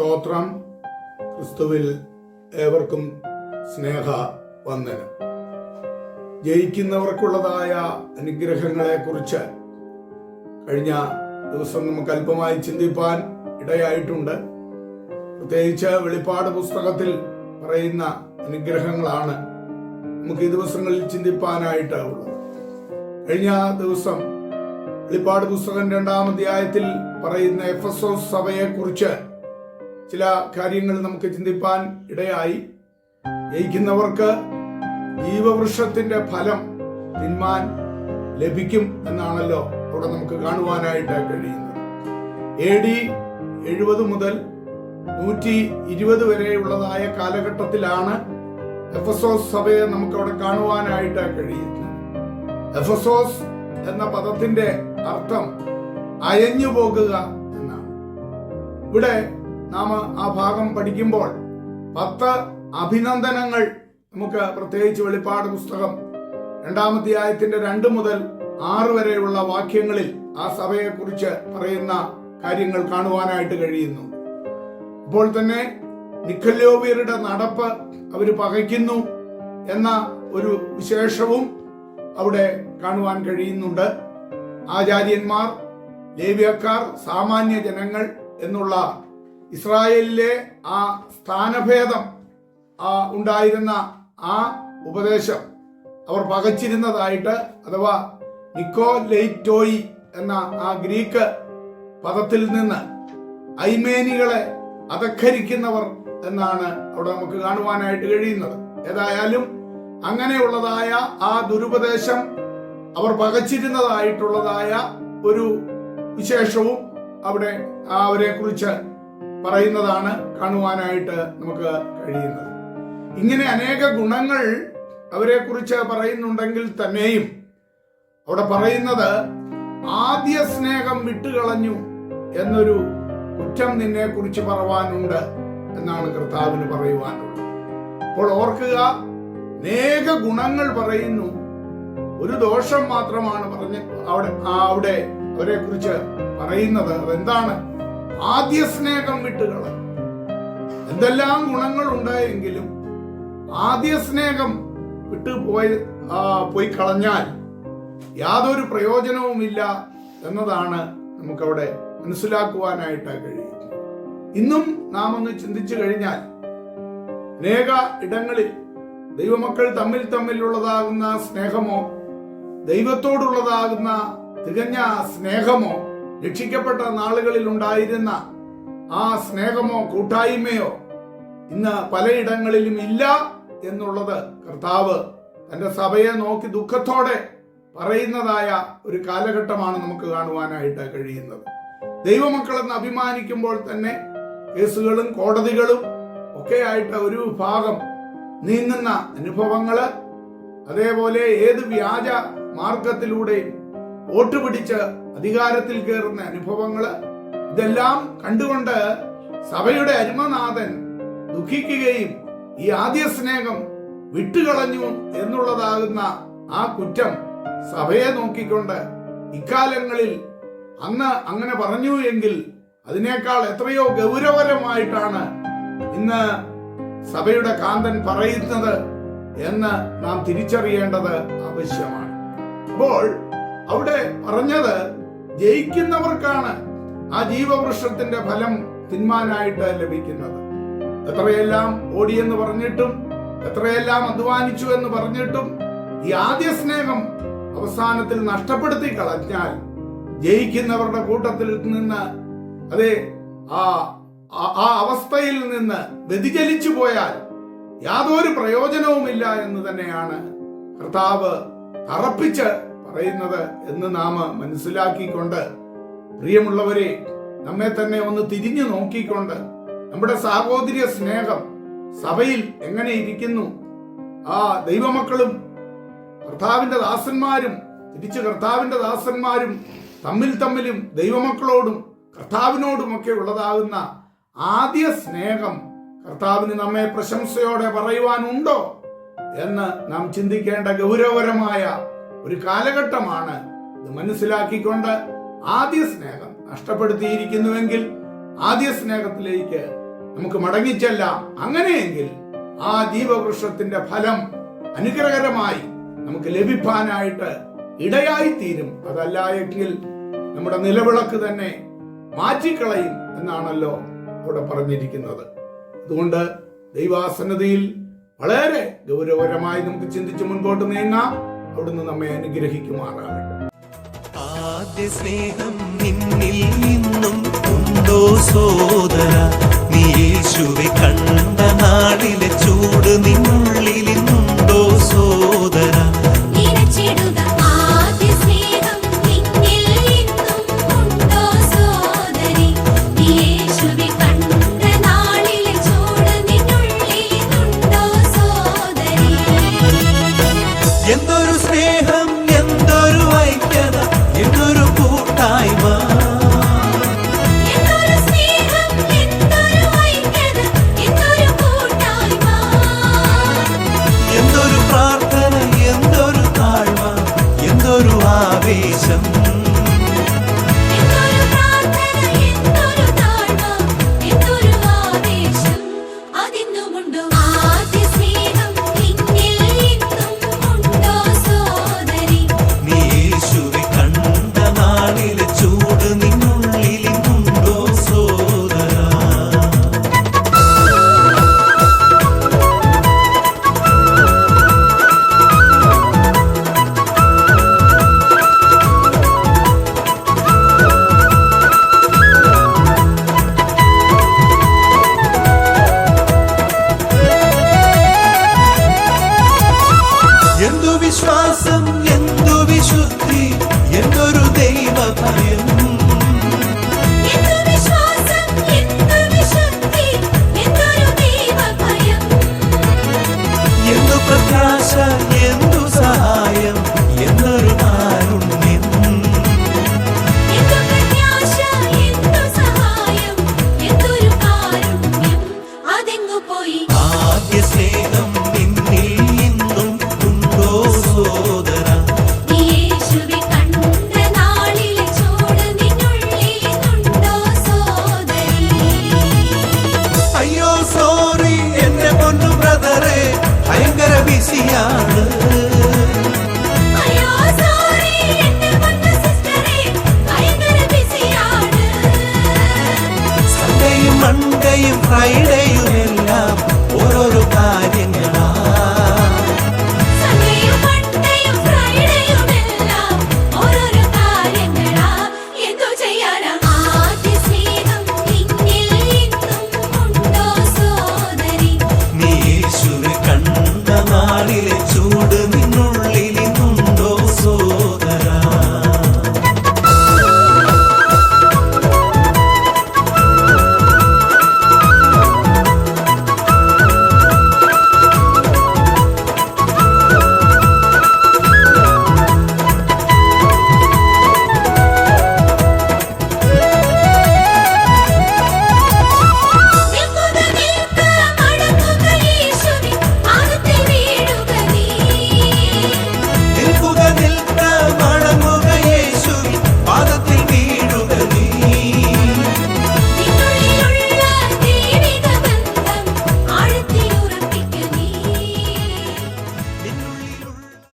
സ്തോത്രം. ക്രിസ്തുവിൽ ഏവർക്കും സ്നേഹ വന്ദനം. ജയിക്കുന്നവർക്കുള്ളതായ അനുഗ്രഹങ്ങളെ കുറിച്ച് കഴിഞ്ഞ ദിവസം നമുക്ക് അല്പമായി ചിന്തിപ്പാൻ ഇടയായിട്ടുണ്ട്. പ്രത്യേകിച്ച് വെളിപ്പാട് പുസ്തകത്തിൽ പറയുന്ന അനുഗ്രഹങ്ങളാണ് നമുക്ക് ഈ ദിവസങ്ങളിൽ ചിന്തിപ്പാനായിട്ട് ഉള്ളത്. കഴിഞ്ഞ ദിവസം വെളിപ്പാട് പുസ്തകം രണ്ടാം അധ്യായത്തിൽ പറയുന്ന എഫ് എസ് ഒ സഭയെ കുറിച്ച് ചില കാര്യങ്ങൾ നമുക്ക് ചിന്തിപ്പാൻ ഇടയായി. ജയിക്കുന്നവർക്ക് ജീവവൃക്ഷത്തിന്റെ ഫലം തിന്മാൻ ലഭിക്കും എന്നാണല്ലോ അവിടെ നമുക്ക് കാണുവാനായിട്ട് കഴിയുന്നത്. എ ഡി എഴുപത് മുതൽ നൂറ്റി ഇരുപത് വരെയുള്ളതായ കാലഘട്ടത്തിലാണ് എഫസോസ് സഭയെ നമുക്ക് അവിടെ കാണുവാനായിട്ട് കഴിയുന്നത്. എഫസോസ് എന്ന പദത്തിന്റെ അർത്ഥം അയഞ്ഞു പോകുക എന്നാണ്. ഇവിടെ നാം ആ ഭാഗം പഠിക്കുമ്പോൾ പത്ത് അഭിനന്ദനങ്ങൾ നമുക്ക് പ്രത്യേകിച്ച് വെളിപ്പാട് പുസ്തകം രണ്ടാമധ്യായത്തിന്റെ രണ്ട് മുതൽ ആറ് വരെയുള്ള വാക്യങ്ങളിൽ ആ സഭയെക്കുറിച്ച് പറയുന്ന കാര്യങ്ങൾ കാണുവാനായിട്ട് കഴിയുന്നു. അപ്പോൾ തന്നെ നിക്കല്യോവിയരുടെ നടപ്പ് അവർ പകയ്ക്കുന്നു എന്ന ഒരു വിശേഷവും അവിടെ കാണുവാൻ കഴിയുന്നുണ്ട്. ആചാര്യന്മാർ ലേവ്യക്കാർ സാമാന്യ ജനങ്ങൾ എന്നുള്ള ഇസ്രായേലിലെ ആ സ്ഥാനഭേദം ആ ഉണ്ടായിരുന്ന ആ ഉപദേശം അവർ പകച്ചിരുന്നതായിട്ട് അഥവാ നിക്കോലൈറ്റോയി എന്ന ആ ഗ്രീക്ക് പദത്തിൽ നിന്ന് ഐമേനികളെ അധക്കരിക്കുന്നവർ എന്നാണ് അവിടെ നമുക്ക് കാണുവാനായിട്ട് കഴിയുന്നത്. ഏതായാലും അങ്ങനെയുള്ളതായ ആ ദുരുപദേശം അവർ പകച്ചിരുന്നതായിട്ടുള്ളതായ ഒരു വിശേഷവും അവിടെ അവരെ കുറിച്ച് പറയുന്നതാണ് കാണുവാനായിട്ട് നമുക്ക് കഴിയുന്നത്. ഇങ്ങനെ അനേക ഗുണങ്ങൾ അവരെ കുറിച്ച് പറയുന്നുണ്ടെങ്കിൽ തന്നെയും അവിടെ പറയുന്നത് ആദ്യ സ്നേഹം വിട്ടുകളഞ്ഞു എന്നൊരു കുറ്റം നിന്നെ കുറിച്ച് പറവാനുണ്ട് എന്നാണ് കർത്താവിന് പറയുവാനുള്ളത്. അപ്പോൾ ഓർക്കുക അനേക ഗുണങ്ങൾ പറയുന്നു. ഒരു ദോഷം മാത്രമാണ് പറഞ്ഞ് അവിടെ അവിടെ അവരെ കുറിച്ച് പറയുന്നത്. അതെന്താണ്? ആദ്യ സ്നേഹം വിട്ടുകളഞ്ഞു എന്തെല്ലാം ഗുണങ്ങൾ ഉണ്ടായെങ്കിലും ആദ്യ സ്നേഹം വിട്ടു പോയി പോയി കളഞ്ഞാൽ യാതൊരു പ്രയോജനവുമില്ല എന്നതാണ് നമുക്കവിടെ മനസ്സിലാക്കുവാനായിട്ട് കഴിയുന്നത്. ഇന്നും നാം ഒന്ന് ചിന്തിച്ചു കഴിഞ്ഞാൽ അനേക ഇടങ്ങളിൽ ദൈവമക്കൾ തമ്മിൽ തമ്മിലുള്ളതാകുന്ന സ്നേഹമോ ദൈവത്തോടുള്ളതാകുന്ന തികഞ്ഞ സ്നേഹമോ രക്ഷിക്കപ്പെട്ട നാളുകളിൽ ഉണ്ടായിരുന്ന ആ സ്നേഹമോ കൂട്ടായ്മയോ ഇന്ന് പലയിടങ്ങളിലും ഇല്ല എന്നുള്ളത് കർത്താവ് തന്റെ സഭയെ നോക്കി ദുഃഖത്തോടെ പറയുന്നതായ ഒരു കാലഘട്ടമാണ് നമുക്ക് കാണുവാനായിട്ട് കഴിയുന്നത്. ദൈവമക്കളെന്ന് അഭിമാനിക്കുമ്പോൾ തന്നെ കേസുകളും കോടതികളും ഒക്കെ ആയിട്ട് ഒരു വിഭാഗം നീങ്ങുന്ന അനുഭവങ്ങൾ അതേപോലെ ഏത് വ്യാജ മാർഗത്തിലൂടെയും വോട്ട് പിടിച്ച് അധികാരത്തിൽ കയറുന്ന അനുഭവങ്ങൾ ഇതെല്ലാം കണ്ടുകൊണ്ട് സഭയുടെ അരുമനാഥൻ ദുഃഖിക്കുകയും ഈ ആദ്യ സ്നേഹം വിട്ടുകളഞ്ഞു എന്നുള്ളതാകുന്ന ആ കുറ്റം സഭയെ നോക്കിക്കൊണ്ട് ഇക്കാലങ്ങളിൽ അന്ന് അങ്ങനെ പറഞ്ഞു എങ്കിൽ അതിനേക്കാൾ എത്രയോ ഗൗരവരമായിട്ടാണ് ഇന്ന് സഭയുടെ കാന്തൻ പറയുന്നത് എന്ന് നാം തിരിച്ചറിയേണ്ടത് ആവശ്യമാണ്. അപ്പോൾ അവിടെ പറഞ്ഞത് ജയിക്കുന്നവർക്കാണ് ആ ജീവവൃക്ഷത്തിന്റെ ഫലം തിന്മാനായിട്ട് ലഭിക്കുന്നത്. എത്രയെല്ലാം ഓടിയെന്ന് പറഞ്ഞിട്ടും എത്രയെല്ലാം അധ്വാനിച്ചു എന്ന് പറഞ്ഞിട്ടും ഈ ആദ്യ സ്നേഹം അവസാനത്തിൽ നഷ്ടപ്പെടുത്തി കളഞ്ഞാൽ ജയിക്കുന്നവരുടെ കൂട്ടത്തിൽ നിന്ന് അതെ ആ ആ- അവസ്ഥയിൽ നിന്ന് വ്യതിചലിച്ചു പോയാൽ യാതൊരു പ്രയോജനവുമില്ല എന്ന് തന്നെയാണ് കർത്താവ് തറപ്പിച്ച് പറയുന്നത് എന്ന് നാം മനസ്സിലാക്കിക്കൊണ്ട് പ്രിയമുള്ളവരെ നമ്മെ തന്നെ ഒന്ന് തിരിഞ്ഞു നോക്കിക്കൊണ്ട് നമ്മുടെ സാഹോദര്യ സ്നേഹം സഭയിൽ എങ്ങനെ ഇരിക്കുന്നു? ആ ദൈവമക്കളും കർത്താവിന്റെ ദാസന്മാരും തിരിച്ച് കർത്താവിന്റെ ദാസന്മാരും തമ്മിൽ തമ്മിലും ദൈവമക്കളോടും കർത്താവിനോടുമൊക്കെ ഉള്ളതാകുന്ന ആദ്യ സ്നേഹം കർത്താവിന് നമ്മെ പ്രശംസയോടെ പറയുവാനുണ്ടോ എന്ന് നാം ചിന്തിക്കേണ്ട ഗൗരവകരമായ ഒരു കാലഘട്ടമാണ് ഇത് മനസ്സിലാക്കിക്കൊണ്ട് ആദ്യ സ്നേഹം നഷ്ടപ്പെടുത്തിയിരിക്കുന്നുവെങ്കിൽ ആദ്യ സ്നേഹത്തിലേക്ക് നമുക്ക് മടങ്ങിച്ചെല്ലാം. അങ്ങനെയെങ്കിൽ ആ ജീവവൃക്ഷത്തിന്റെ ഫലം അനുഗ്രഹകരമായി നമുക്ക് ലഭിക്കാനായിട്ട് ഇടയായി തീരും അതല്ല എങ്കിൽ നമ്മുടെ നിലവിളക്ക് തന്നെ മാറ്റിക്കളയും എന്നാണല്ലോ അവിടെ പറഞ്ഞിരിക്കുന്നത്. അതുകൊണ്ട് ദൈവാസന്നതയിൽ വളരെ ഗൗരവകരമായി നമുക്ക് ചിന്തിച്ച് മുൻപോട്ട് നീങ്ങാം. അവിടുന്ന് നമ്മെ അനുഗ്രഹിക്കുമാറാകട്ടെ സ്നേഹം നിന്നിൽ നിന്നും ഉണ്ടോ നീ കണ്ട നാളിലെ ചൂട് നിന്നുള്ളിൽ ഇന്നുണ്ടോ സോദര திராவிட